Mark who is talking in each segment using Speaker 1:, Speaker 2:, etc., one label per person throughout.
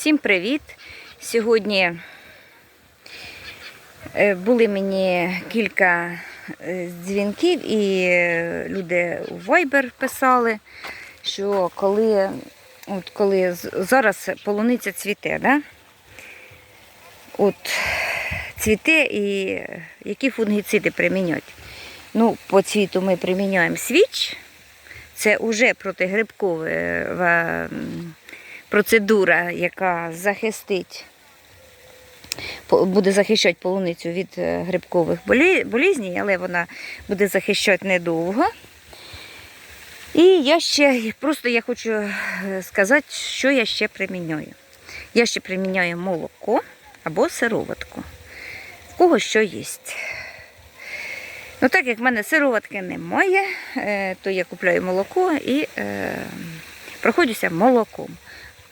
Speaker 1: Всім привіт! Сьогодні е, були мені кілька е, дзвінків, і е, люди у Viber писали, що коли, от коли зараз полуниця цвіте, да? от цвіте і які фунгіциди приміняти. Ну, по цвіту ми приміняємо свіч. Це вже протигрибкова м, процедура, яка захистить, буде захищати полуницю від е, грибкових болі- болізней, але вона буде захищати недовго. І я ще просто я хочу е, сказати, що я ще приміняю. Я ще приміняю молоко або сироватку. В кого що їсть. Ну, так як в мене сироватки немає, е, то я купляю молоко і е, проходжуся молоком.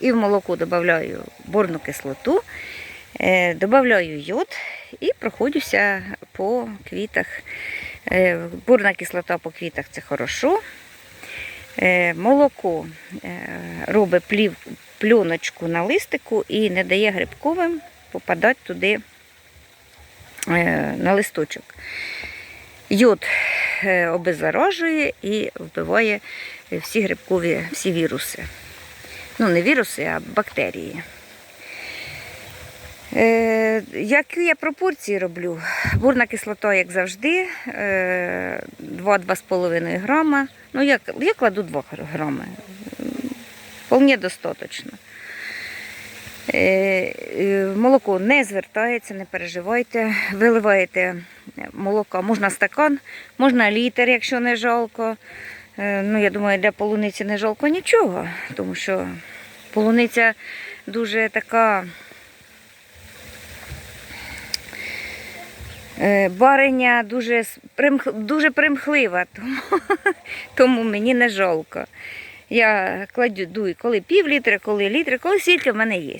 Speaker 1: І в молоко додаю борну кислоту, е, додаю йод і проходжуся по квітах. Е, борна кислота по квітах це хорошо. Е, молоко робить плів, пльоночку на листику і не дає грибковим попадати туди на листочок. Йод обеззаражує і вбиває всі грибкові, всі віруси. Ну, не віруси, а бактерії. Е, які я пропорції роблю? Бурна кислота, як завжди, е, 2-2,5 грама. Ну, я, я кладу 2 грами. Вполне достатньо. Е, е, Молоко не звертається, не переживайте. Виливаєте молока, можна стакан, можна літр, якщо не жалко. Е, Ну, я думаю, для полуниці не жалко нічого, тому що полуниця дуже така е, бариня дуже, дуже примхлива, тому, тому мені не жалко. Я кладу коли пів літра, коли літр, коли скільки в мене є.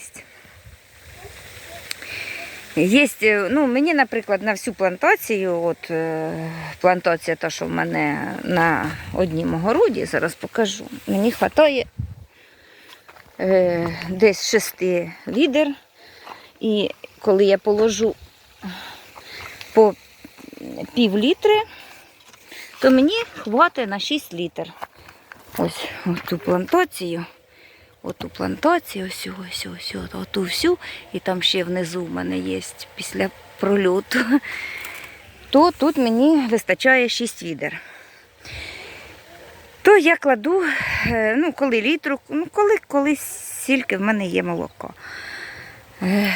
Speaker 1: Є, е, ну, мені, наприклад, на всю плантацію, от е, плантація та, що в мене на однім огороді, зараз покажу, мені вистачає е, десь шести відер. І коли я положу по пів літри, то мені хватить на 6 літр. Ось ту плантацію. Оту плантацію, ось, ось, ось, ось, оту всю, і там ще внизу в мене є після прольоту, то тут мені вистачає 6 відер. То я кладу, е, ну, коли літру, ну, коли, коли стільки в мене є молоко. Е,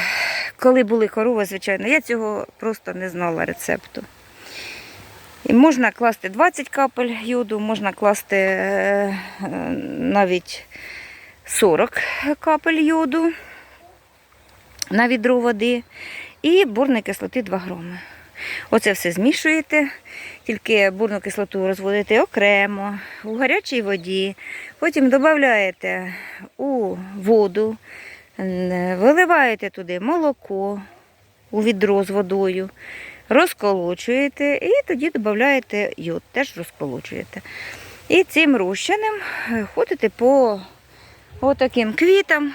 Speaker 1: Коли були корови, звичайно, я цього просто не знала рецепту. І можна класти 20 капель йоду, можна класти е, навіть 40 капель йоду на відро води і бурної кислоти 2 громи. Оце все змішуєте, тільки бурну кислоту розводите окремо у гарячій воді. Потім додаєте у воду, виливаєте туди молоко у відро з водою, розколочуєте і тоді додаєте йод, теж розколочуєте. І цим розчином е, ходите по отаким квітам,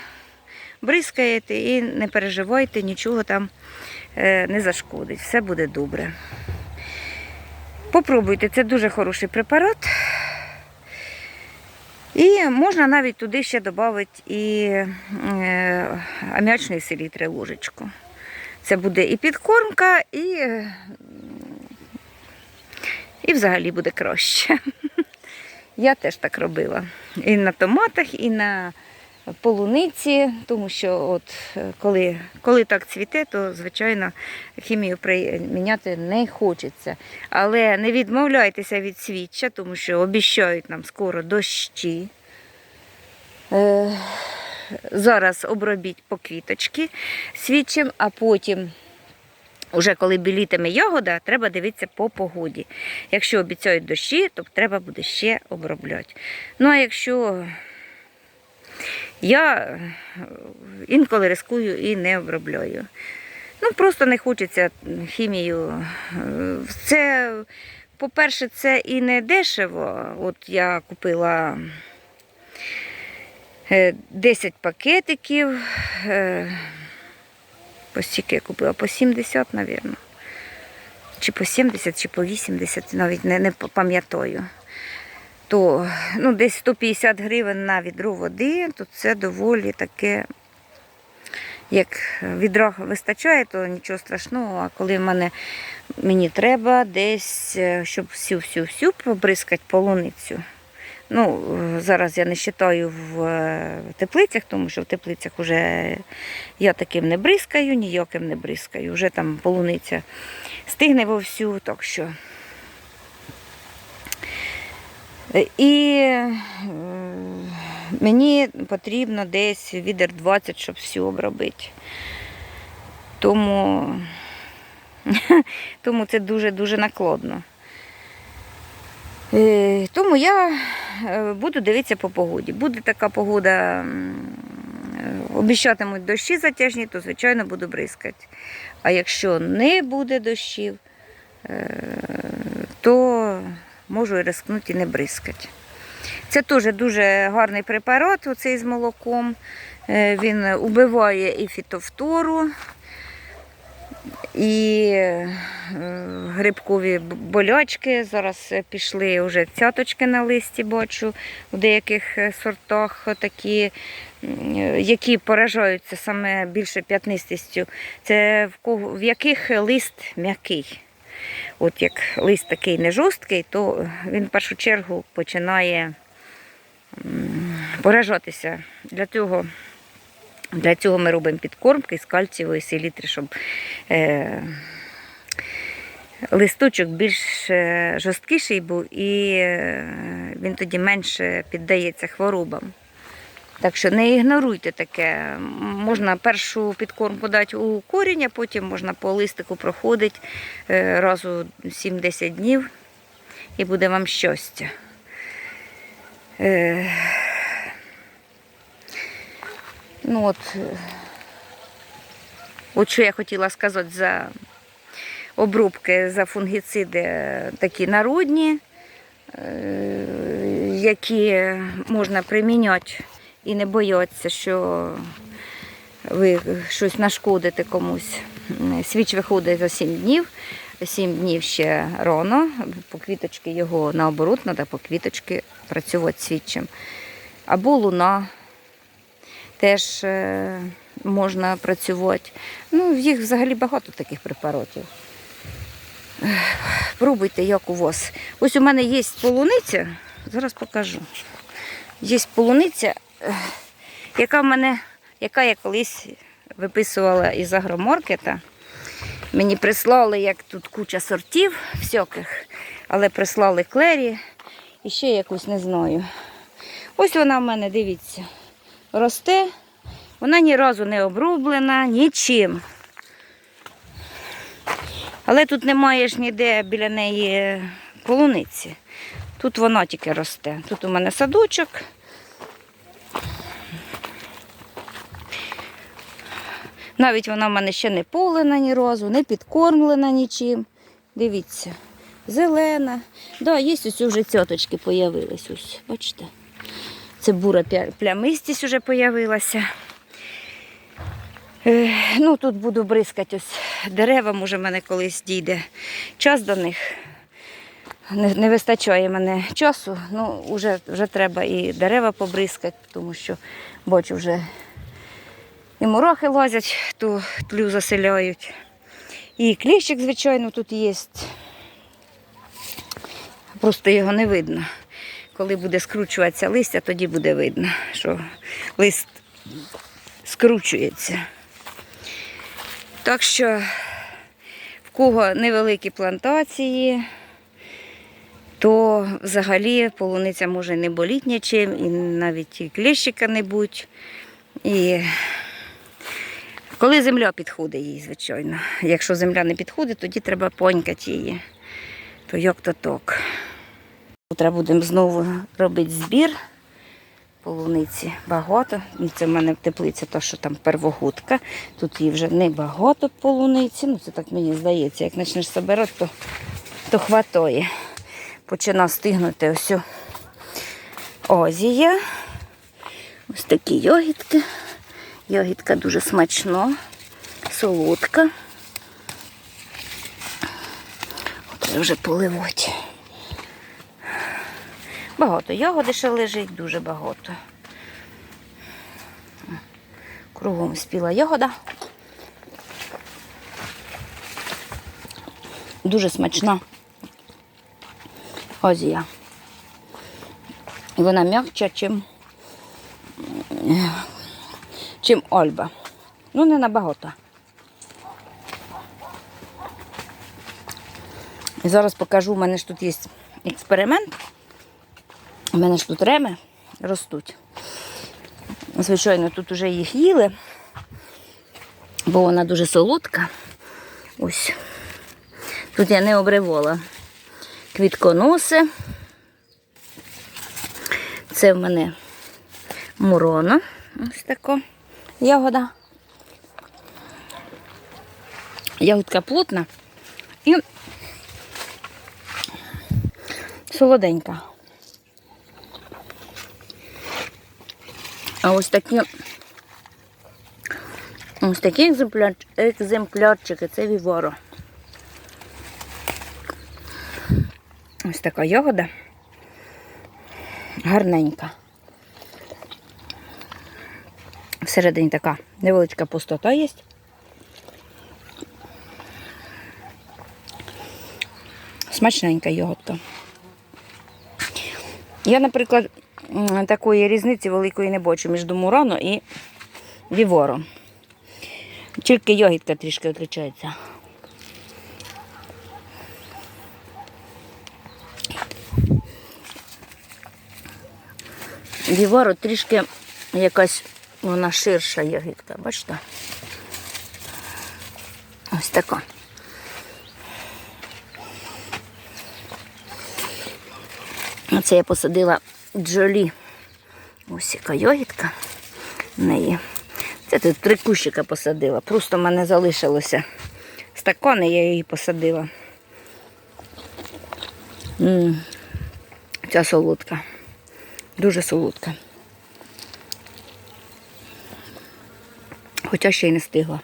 Speaker 1: бризкаєте і не переживайте, нічого там е, не зашкодить. Все буде добре. Попробуйте, це дуже хороший препарат. І можна навіть туди ще додати і е, аміачної селітри ложечку. Це буде і підкормка, і, і взагалі буде краще. Я теж так робила. І на томатах, і на полуниці, тому що от е, коли, коли так цвіте, то звичайно хімію приміняти не хочеться. Але не відмовляйтеся від свідча, тому що обіщають нам скоро дощі. Е, зараз обробіть по квіточки свідчим, а потім. Уже коли білітиме ягода, треба дивитися по погоді. Якщо обіцяють дощі, то треба буде ще обробляти. Ну а якщо я е, інколи рискую і не обробляю. Ну, просто не хочеться хімію. Е, Це, по-перше, це і не дешево. От я купила Е, 10 пакетиків. По стільки я купила? По 70, мабуть. Чи по 70, чи по 80, навіть не, не пам'ятаю. То ну, десь 150 гривень на відро води, то це доволі таке. Як відра вистачає, то нічого страшного. А коли мене мені треба десь, е, щоб всю-всю-всю побризкати полуницю. Ну, зараз я не вважаю в е, теплицях, тому що в теплицях вже я таким не бризкаю, ніяким не бризкаю. Вже там полуниця стигне вовсю, так що. І е, мені потрібно десь відер 20, щоб всю обробити. Тому, тому це дуже-дуже накладно. Е, Тому я е, буду дивитися по погоді. Буде така погода, е, обіщатимуть дощі затяжні, то звичайно буду бризкати. А якщо не буде дощів, то можу і рискнути і не бризкати. Це теж дуже гарний препарат, оцей з молоком. Він убиває і фітофтору, і е, грибкові болячки. Зараз е, пішли вже цяточки на листі, бачу, в деяких е, сортах такі, які поражаються саме більше п'ятнистістю. Це в, кого, в яких лист м'який. От як лист такий не жорсткий, то він в першу чергу починає поражатися. Для цього, для цього ми робимо підкормки з кальцієвої селітри, щоб е, листочок більш е, жорсткіший був і е, він тоді менше піддається хворобам. Так що не ігноруйте таке. Можна першу підкормку дати у корінь, а потім можна по листику проходити е, раз у 7-10 днів і буде вам щастя. Ну от, е, от що я хотіла сказати за обробки за фунгіциди е, такі народні, е, які можна приміняти і не боятися, що ви щось нашкодите комусь. Свіч виходить за 7 днів. 7 днів ще рано. По квіточки його наоборот, треба по квіточки працювати свідчим. Або луна теж е, можна працювати. Ну, їх взагалі багато таких препаратів. Пробуйте, як у вас. Ось у мене є полуниця, зараз покажу. Є полуниця, яка в мене, яка я колись виписувала із агромаркета. Мені прислали, як тут куча сортів всяких, але прислали клері і ще якусь не знаю. Ось вона в мене, дивіться, росте. Вона ні разу не обрублена нічим. Але тут немає ж ніде біля неї полуниці. Тут вона тільки росте. Тут у мене садочок. Навіть вона в мене ще не полена ні разу, не підкормлена нічим. Дивіться, зелена. Да, є ось вже цяточки появились. Ось, бачите? Це бура плямистість вже появилася. Е, ну, тут буду бризкати ось дерева, може, мене колись дійде час до них. Не, не вистачає мене часу, ну вже, вже треба і дерева побризкати, тому що бачу вже і мурахи лазять, то тлю заселяють. І кліщик, звичайно, тут є. Просто його не видно. Коли буде скручуватися листя, тоді буде видно, що лист скручується. Так що в кого невеликі плантації, то взагалі полуниця може не боліти нічим, і навіть і кліщика не будь. І коли земля підходить їй, звичайно. Якщо земля не підходить, тоді треба понькати її. То як то так. Завтра будемо знову робити збір полуниці. Багато. Ну, Це в мене в теплиці, то, що там первогодка. Тут її вже не багато полуниці. Ну, це так мені здається. Як почнеш збирати, то, то хватає. Почина стигнути ось озія. Ось такі йогітки. Йогітка дуже смачна, солодка. От вже поливати. Багато ягоди ще лежить, дуже багато. Кругом спіла ягода. Дуже смачна озія. Вона м'якча, чим, чим Ольба. Ну, не набагато. Зараз покажу, у мене ж тут є експеримент. У мене ж тут реми ростуть. Звичайно, тут вже їх їли, бо вона дуже солодка. Ось. Тут я не обривала квітконоси. Це в мене мурона. Ось така ягода. Ягодка плотна і солоденька. А ось такі ось такі екземпляр, екземплярчики це віворо. Ось така ягода. Гарненька. Всередині така невеличка пустота є. Смачненька йоготка. Я, наприклад, такої різниці великої не бачу між Мурано і Вівором. Тільки йогітка трішки відрізняється. Віворо трішки якась вона ширша ягідка, бачите? Ось така. Оце я посадила джолі. Ось яка йогітка в неї. Це тут три кущика посадила. Просто в мене залишилося стакани, я її посадила. М, Ця солодка. Дуже солодка. Хоча ще й не стигла.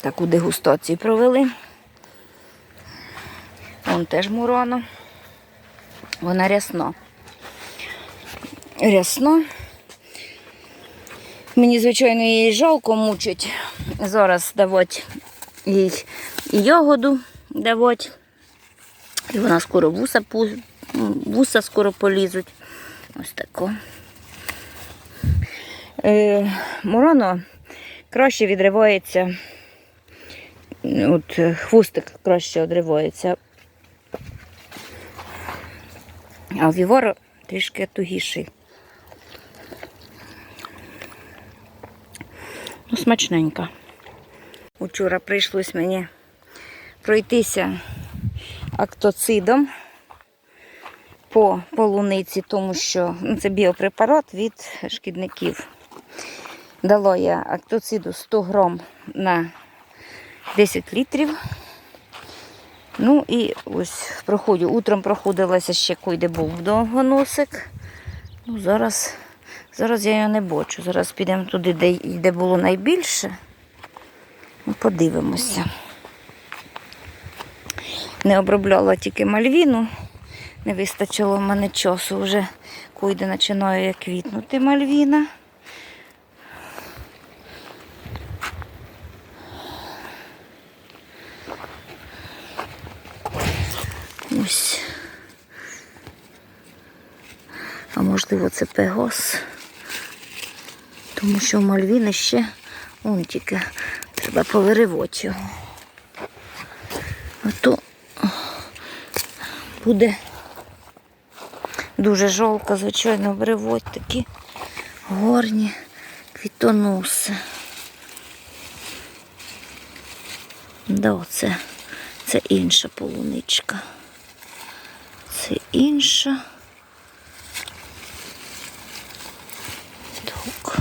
Speaker 1: Таку дегустацію провели. Вон теж мурона. Вона рясно. Рясно. Мені, звичайно, її жалко мучить. Зараз давати їй і ягоду давати. І вона скоро вуса, вуса скоро полізуть. Ось тако. Е, Мурано краще відривається. От е, хвостик краще відривається. А віворо трішки тугіший. Ну, смачненька. Учора прийшлось мені пройтися актоцидом по полуниці, тому що ну, це біопрепарат від шкідників. Дала я актоциду 100 грам на 10 літрів. Ну і ось проходжу. Утром проходилася ще койде був довгоносик. Ну, зараз, зараз я його не бачу. Зараз підемо туди, де, де було найбільше. Ну, Подивимося. Не обробляла тільки мальвіну. Не вистачило в мене часу вже, койде починає квітнути мальвіна. Ось. А можливо це пегос. Тому що Мальвіни ще он тільки треба повиривати його. А то буде дуже жалко, звичайно, виривати такі горні квітоноси. Да, це, це інша полуничка це інша. Так,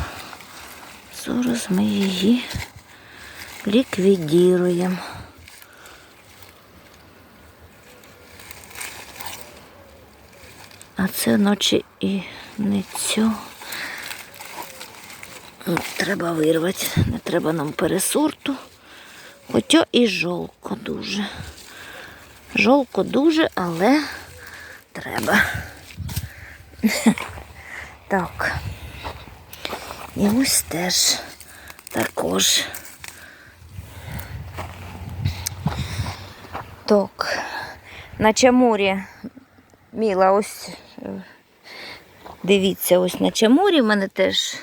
Speaker 1: зараз ми її ліквідіруємо. А це наче, і не цю. Треба вирвати, не треба нам пересорту, хоча і жолко дуже. Жолко дуже, але треба. Так. І ось теж також. Так. На Чамурі Міла, ось е, дивіться, ось на Чамурі в мене теж,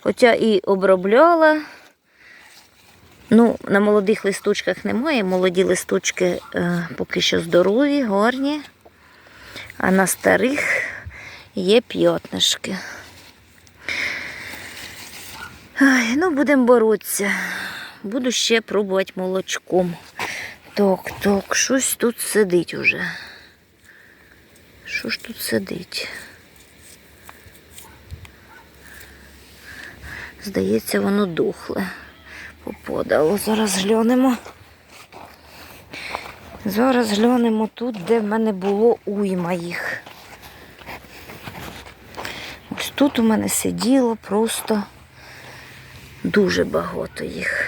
Speaker 1: хоча і обробляла. Ну, на молодих листочках немає. Молоді листочки е, поки що здорові, гарні. А на старих є п'ятнишки. Ну, будемо боротися. Буду ще пробувати молочком. Так, так, щось тут сидить уже. Що ж тут сидить? Здається, воно духле. Попадало. Зараз глянемо. Зараз глянемо тут, де в мене було уйма їх. Ось тут у мене сиділо просто дуже багато їх.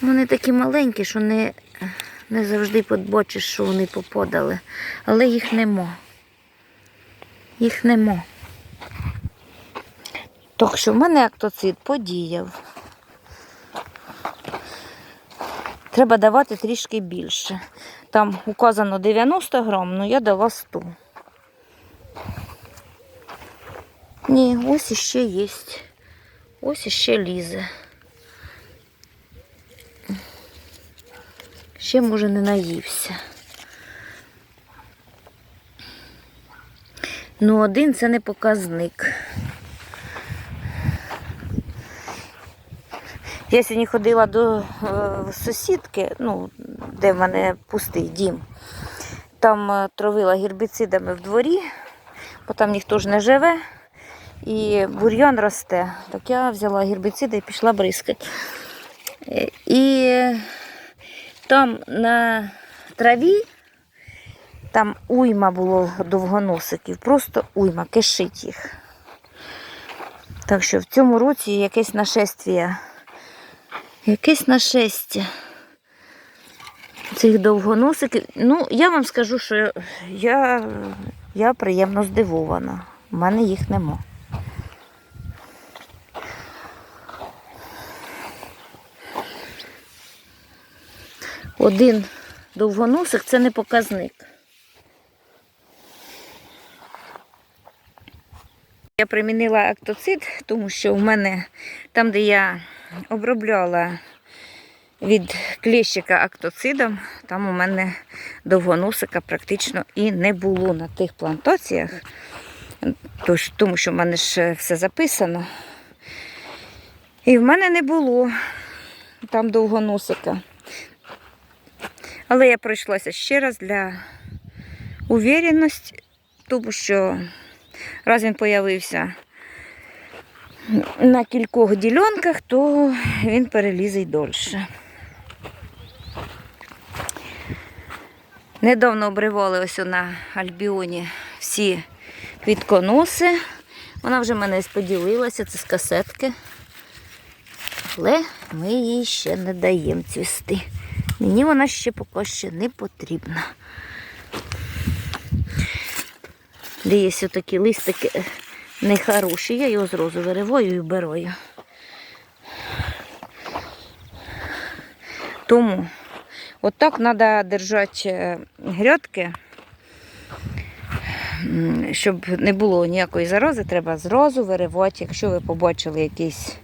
Speaker 1: Вони такі маленькі, що не, не завжди побачиш, що вони попадали. Але їх нема. Їх нема. Так що в мене актоцит подіяв. Треба давати трішки більше. Там указано 90 грам, але я дала 100. Ні, ось іще є. Ось іще лізе. Ще, може, не наївся. Ну, один це не показник. Я сьогодні ходила до е, сусідки, ну, де в мене пустий дім. Там е, травила гербіцидами в дворі, бо там ніхто ж не живе. І бур'ян росте. Так я взяла гербіциди і пішла бризкати. Е, І там на траві, там уйма було довгоносиків, просто уйма, кишить їх. Так що в цьому році якесь нашествие, якесь нашестя цих довгоносиків. Ну, я вам скажу, що я, я приємно здивована. У мене їх нема. Один довгоносик це не показник. Я примінила актоцид, тому що в мене там, де я обробляла від кліщика актоцидом, там у мене довгоносика практично і не було на тих плантаціях, тому що в мене ж все записано. І в мене не було там довгоносика. Але я пройшлася ще раз для увіреності, тому що раз він появився на кількох ділянках, то він перелізе й дольше. Недавно обривали ось на альбіоні всі квітконоси. Вона вже мене споділилася, це з касетки. Але ми їй ще не даємо цвісти. Мені вона ще поки що не потрібна. Де є такі листики е, нехороші, я його зразу вириваю і вбираю. Тому отак треба держати е, грядки, щоб не було ніякої зарази, треба зразу виривати, якщо ви побачили якийсь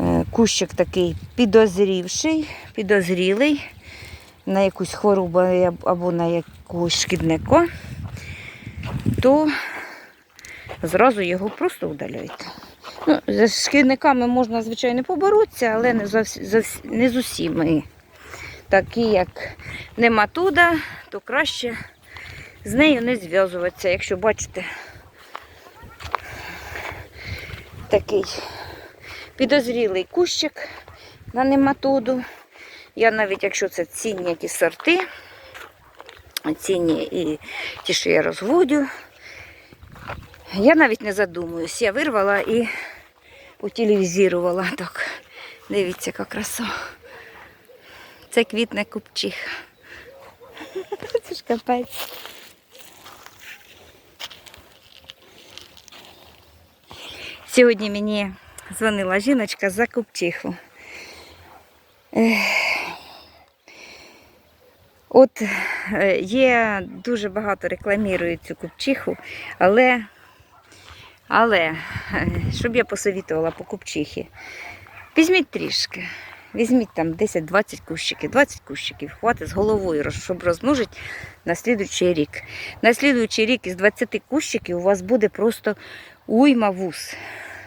Speaker 1: е, кущик такий підозрівший, підозрілий на якусь хворобу або на якусь шкідника, то зразу його просто удаляйте. Ну, з шкідниками можна, звичайно, поборотися, але не, зовс- зовс- не з усіми. Такі, як нематуда, то краще з нею не зв'язуватися. Якщо бачите такий підозрілий кущик на нематоду. Я навіть, якщо це цінні якісь сорти, цінні і ті, що я розводю. Я навіть не задумуюсь. Я вирвала і утилізувала. Так, дивіться, яка краса. Це квітне купчиха. Це ж капець. Сьогодні мені дзвонила жіночка за купчиху. От е, є дуже багато рекламірують цю купчиху, але, але е, щоб я посовітувала по купчихі, візьміть трішки. Візьміть там 10-20 кущиків, 20 кущиків, хватить з головою, щоб розмножити на слідуючий рік. На слідуючий рік із 20 кущиків у вас буде просто уйма вус.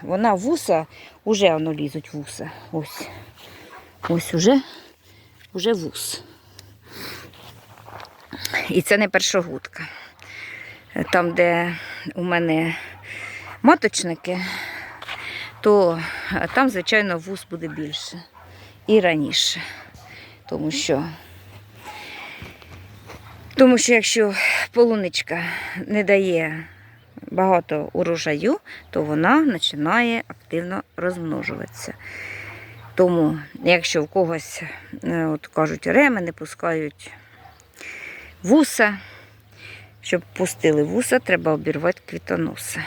Speaker 1: Вона вуса, уже воно лізуть вуса. Ось. Ось уже, уже вус. І це не першогудка. Там, де у мене маточники, то е, там, звичайно, вуз буде більше і раніше. Тому що, тому що якщо полуничка не дає багато урожаю, то вона починає активно розмножуватися. Тому, якщо в когось, е, от кажуть, ремени пускають вуса, щоб пустили вуса, треба обірвати квітоноси.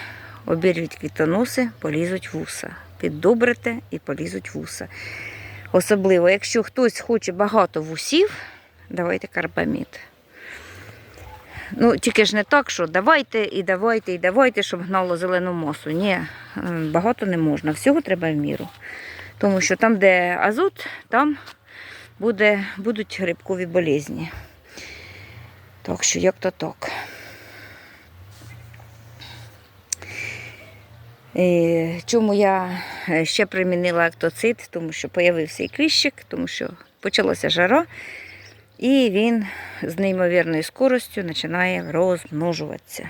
Speaker 1: Обірвіть квітоноси, полізуть вуса. Піддобрите і полізуть вуса. Особливо, якщо хтось хоче багато вусів, давайте карбамід. Ну, тільки ж не так, що давайте і давайте, і давайте, щоб гнало зелену масу. Ні, е, багато не можна. Всього треба в міру. Тому що там, де азот, там буде, будуть грибкові болезні. Так що як то так. Чому я е, ще примінила актоцит? Тому що появився і кліщик, тому що почалася жара, і він з неймовірною скоростю починає розмножуватися.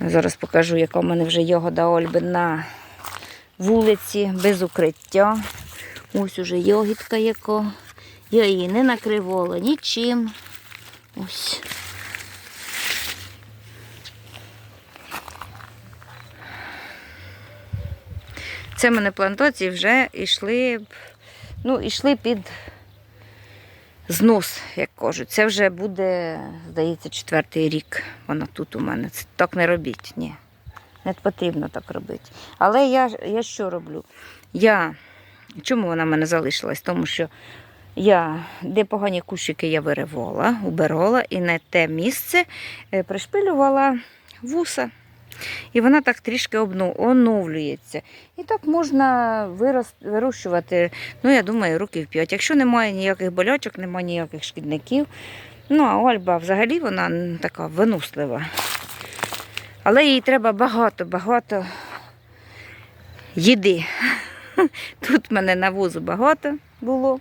Speaker 1: Зараз покажу, яка в мене вже ягода Ольби на вулиці, без укриття. Ось уже ягідка яка. Я її не накривала нічим. Ось. Це мене плантації вже йшли, ну, йшли під знос, як кажуть. Це вже буде, здається, четвертий рік. Вона тут у мене. Це так не робіть. Ні. Не потрібно так робити. Але я, я що роблю? Я, чому вона в мене залишилась? Тому що я, де погані кущики я виривала, убирала і на те місце е, пришпилювала вуса. І вона так трішки оновлюється. І так можна вирощувати, ну, я думаю, років 5. Якщо немає ніяких болячок, немає ніяких шкідників. Ну, а Ольба взагалі вона така винуслива. Але їй треба багато-багато їди. Тут в мене навозу багато було.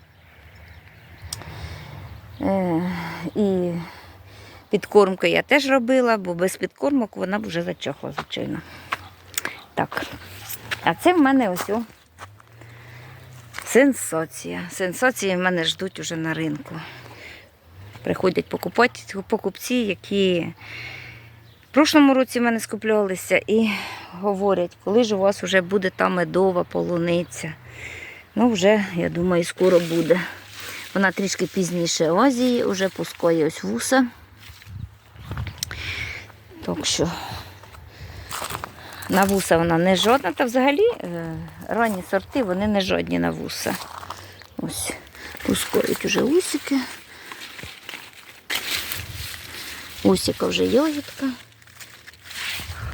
Speaker 1: Е, І підкормку я теж робила, бо без підкормок вона б вже зачахла, звичайно. Так. А це в мене ось сенсація. Сенсації в мене ждуть уже на ринку. Приходять покупати, покупці, які в прошлому році в мене скуплялися і говорять, коли ж у вас вже буде та медова полуниця. Ну, вже, я думаю, скоро буде. Вона трішки пізніше Азії, вже пускає ось вуса. Так що на вуса вона не жодна, та взагалі е, ранні сорти вони не жодні на вуса. Ось, пускають уже усики. Усіка вже ягідка.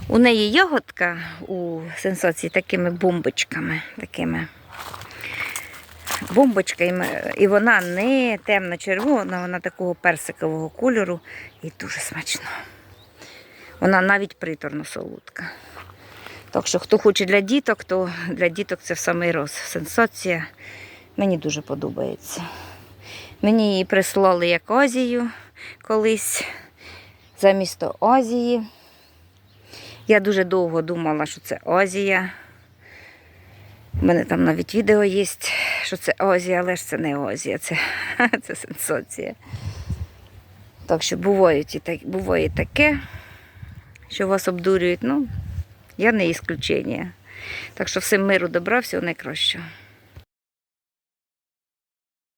Speaker 1: У неї ягодка у сенсації такими бомбочками, такими бомбочками, і вона не темно-червона, вона такого персикового кольору і дуже смачна. Вона навіть приторно солодка. Так що, хто хоче для діток, то для діток це в самий роз. Сенсація. Мені дуже подобається. Мені її прислали як Азію колись замість Азії. Я дуже довго думала, що це Азія. У мене там навіть відео є, що це Азія, але ж це не Азія, це, це сенсація. Так що так, буває таке, що вас обдурюють. Ну, я не ісключення. Так що всім миру добра, всього найкращого.